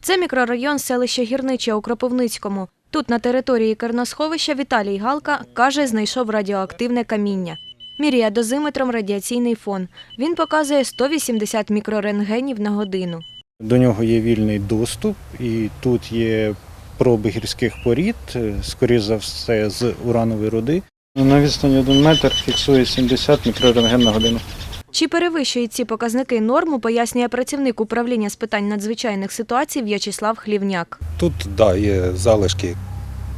Це мікрорайон селища Гірниче у Кропивницькому. Тут на території керносховища Віталій Галка каже, знайшов радіоактивне каміння. Міряє дозиметром радіаційний фон. Він показує 180 мікрорентгенів на годину. До нього є вільний доступ, і тут є проби гірських порід, е, скоріш за все, з уранової руди. На відстані 1 метр фіксує 70 мікрорентген на годину. Чи перевищують ці показники норму, пояснює працівник управління з питань надзвичайних ситуацій В'ячеслав Хлівняк. Тут да, є залишки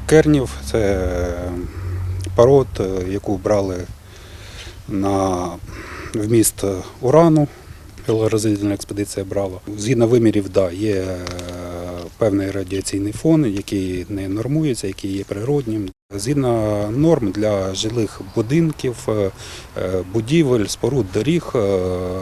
кернів, це пород, е, яку брали на вміст урану. Геологорозвідувальна експедиція брала. Згідно вимірів, да, є е, певний радіаційний фон, який не нормується, який є природнім. Згідно норм для жилих будинків, е, е, будівель, споруд, доріг, е,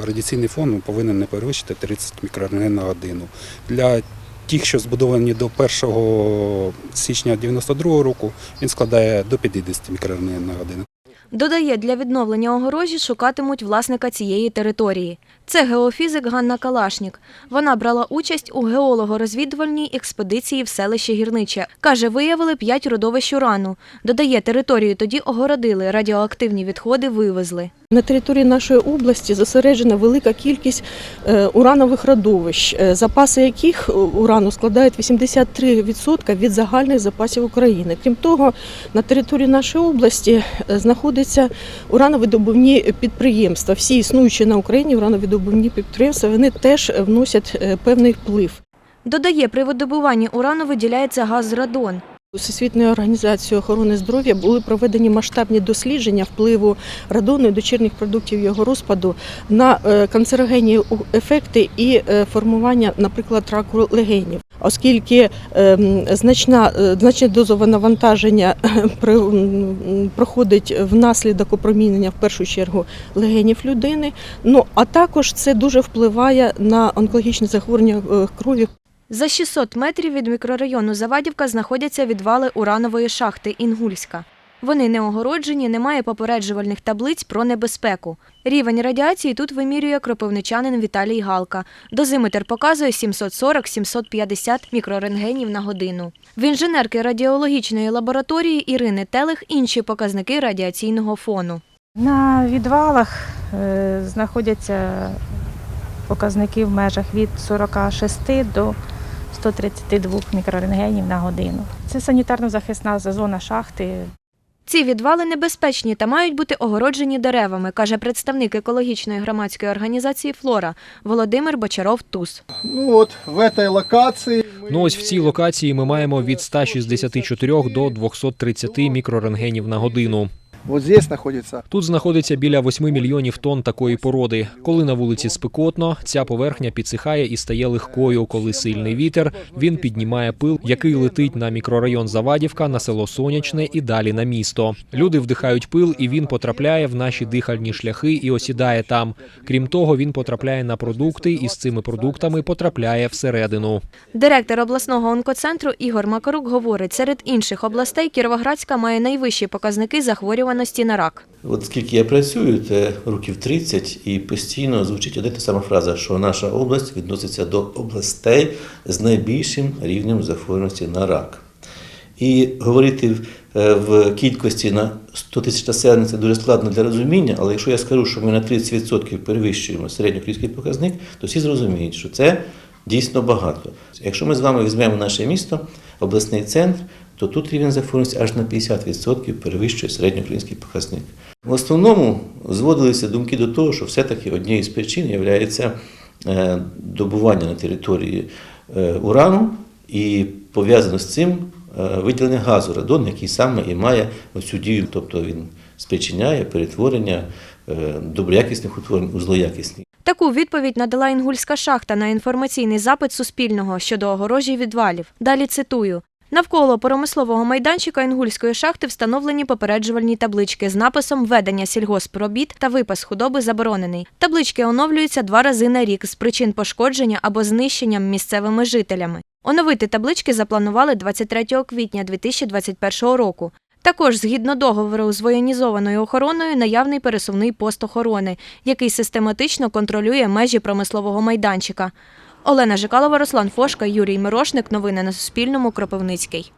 радіаційний фон повинен не перевищити 30 мікрорентген на годину. Для тих, що збудовані до 1 січня 1992 року, він складає до 50 мікрорентген на годину. Додає, для відновлення огорожі шукатимуть власника цієї території. Це геофізик Ганна Калашнік. Вона брала участь у геолого-розвідувальній експедиції в селище Гірниче. Каже, виявили п'ять родовищ урану. Додає, територію тоді огородили, радіоактивні відходи вивезли. На території нашої області зосереджена велика кількість е, уранових родовищ, е, запаси яких е, урану складають 83% від загальних запасів України. Крім того, на території нашої області знаходяться урановидобувні підприємства. Всі існуючі на Україні урановидобувні підприємства вони теж вносять певний вплив. Додає, при видобуванні урану виділяється газ радон. Всесвітньою організацією охорони здоров'я були проведені масштабні дослідження впливу радону і дочірніх продуктів його розпаду на е, канцерогенні ефекти і е, формування, наприклад, раку легенів. Оскільки ем, значна е, значне дозове навантаження проходить внаслідок опромінення в першу чергу легенів людини. Ну а також це дуже впливає на онкологічні захворювання крові, За 600 метрів від мікрорайону Завадівка знаходяться відвали уранової шахти Інгульська. Вони не огороджені, немає попереджувальних таблиць про небезпеку. Рівень радіації тут вимірює кропивничанин Віталій Галка. Дозиметр показує 740-750 мікрорентгенів на годину. В інженерки радіологічної лабораторії Ірини Телих інші показники радіаційного фону. На відвалах е, знаходяться показники в межах від 46 до 132 мікрорентгенів на годину. Це санітарно-захисна зона шахти. Ці відвали небезпечні та мають бути огороджені деревами, каже представник екологічної громадської організації Флора Володимир Бочаров Туз. Ну от в этой локації Ну ось в цій локації ми маємо від 164 до 230 мікрорентгенів на годину. Вот здесь знаходиться. Тут знаходиться біля 8 мільйонів тонн такої породи. Коли на вулиці спекотно, ця поверхня підсихає і стає легкою. Коли сильний вітер, він піднімає пил, який летить на мікрорайон Завадівка, на село Сонячне і далі на місто. Люди вдихають пил, і він потрапляє в наші дихальні шляхи і осідає там. Крім того, він потрапляє на продукти і з цими продуктами потрапляє всередину. Директор обласного онкоцентру Ігор Макарук говорить, серед інших областей Кіровоградська має найвищі показники захворюваності на рак. От скільки я працюю, це років 30, і постійно звучить одна та сама фраза, що наша область відноситься до областей з найбільшим рівнем захворюваності на рак. І говорити е, в кількості на 100 тисяч населення це дуже складно для розуміння, але якщо я скажу, що ми на 30% перевищуємо середньоукраїнський показник, то всі зрозуміють, що це дійсно багато. Якщо ми з вами візьмемо наше місто, обласний центр, то тут рівень захворюваності аж на 50% перевищує середньоукраїнський показник. В основному зводилися думки до того, що все-таки однією з причин є е, добування на території е, урану і пов'язано з цим е, виділення газу радон, який саме і має цю дію, тобто він спричиняє перетворення доброякісних утворень у злоякісні. Таку відповідь надала Інгульська шахта на інформаційний запит Суспільного щодо огорожі відвалів. Далі цитую. Навколо промислового майданчика Інгульської шахти встановлені попереджувальні таблички з написом «Ведення сільгоспробіт та випас худоби заборонений». Таблички оновлюються два рази на рік з причин пошкодження або знищенням місцевими жителями. Оновити таблички запланували 23 квітня 2021 року. Також, згідно договору з воєнізованою охороною, наявний пересувний пост охорони, який систематично контролює межі промислового майданчика. Олена Жикалова, Руслан Фошка, Юрій Мирошник. Новини на Суспільному. Кропивницький.